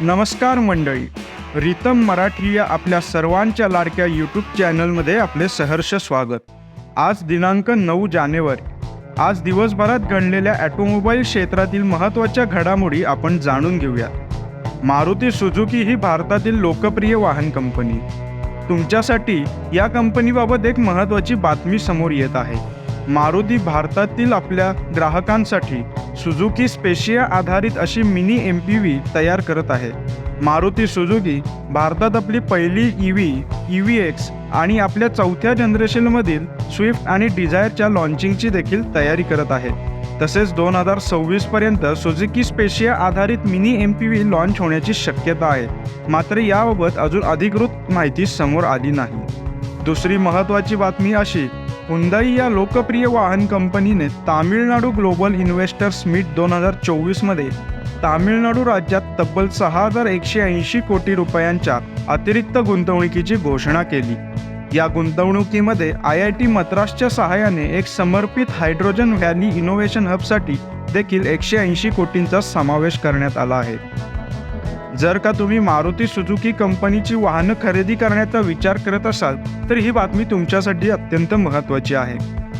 नमस्कार मंडळी. रितम मराठी या आपल्या सर्वांच्या लाडक्या यूट्यूब चॅनलमध्ये आपले सहर्ष स्वागत. आज दिनांक नऊ जानेवारी. आज दिवसभरात घडलेल्या ॲटोमोबाईल क्षेत्रातील महत्त्वाच्या घडामोडी आपण जाणून घेऊया मारुती सुझुकी ही भारतातील लोकप्रिय वाहन कंपनी. तुमच्यासाठी या कंपनीबाबत एक महत्त्वाची बातमी समोर येत आहे. मारुती भारतातील आपल्या ग्राहकांसाठी सुझुकी स्पेशिया आधारित अशी मिनी एम पी व्ही तयार करत आहे. मारुती सुझुकी भारतात आपली पहिली E V E V X आणि आपल्या चौथ्या जनरेशनमधील स्विफ्ट आणि डिझायरच्या लॉन्चिंगची देखील तयारी करत आहे. तसेच दोन हजार सव्वीसपर्यंत सुझुकी स्पेशिया आधारित mini M P V launch होण्याची शक्यता आहे. मात्र याबाबत अजून अधिकृत माहिती समोर आली नाही. दुसरी महत्त्वाची बातमी अशी हुंदाई या लोकप्रिय वाहन कंपनीने तामिळनाडू ग्लोबल इन्व्हेस्टर्स मीट दोन हजार चोवीसमध्ये तामिळनाडू राज्यात तब्बल सहा हजार एकशे ऐंशी कोटी रुपयांच्या अतिरिक्त गुंतवणुकीची घोषणा केली. या गुंतवणुकीमध्ये आय आय टी मद्रासच्या सहाय्याने एक समर्पित हायड्रोजन व्हॅली इनोव्हेशन हबसाठी देखील एकशे ऐंशी कोटींचा समावेश करण्यात आला आहे. जर का तुम्ही मारुती सुझुकी कंपनीची वाहनं खरेदी करण्याचा विचार करत असाल तर ही बातमी तुमच्यासाठी अत्यंत महत्त्वाची आहे.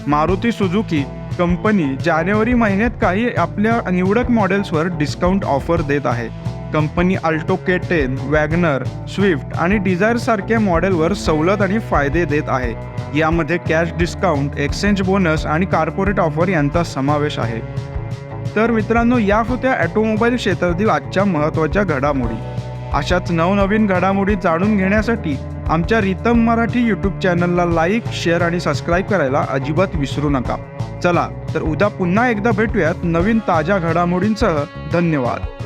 मारुती सुझुकी कंपनी जानेवारी महिन्यात काही आपल्या निवडक मॉडेल्सवर डिस्काउंट ऑफर देत आहे. Company Alto K ten Wagon R Swift आणि डिझायर सारख्या मॉडेलवर सवलत आणि फायदे देत आहे. यामध्ये कॅश डिस्काउंट एक्सचेंज बोनस आणि कार्पोरेट ऑफर यांचा समावेश आहे. तर मित्रांनो या होत्या ॲटोमोबाईल क्षेत्रातील आजच्या महत्त्वाच्या घडामोडी. अशाच नवनवीन घडामोडी जाणून घेण्यासाठी आमच्या रितम मराठी यूट्यूब चॅनलला लाईक शेअर आणि सबस्क्राईब करायला अजिबात विसरू नका. चला तर उद्या पुन्हा एकदा भेटूयात नवीन ताज्या घडामोडींसह. धन्यवाद.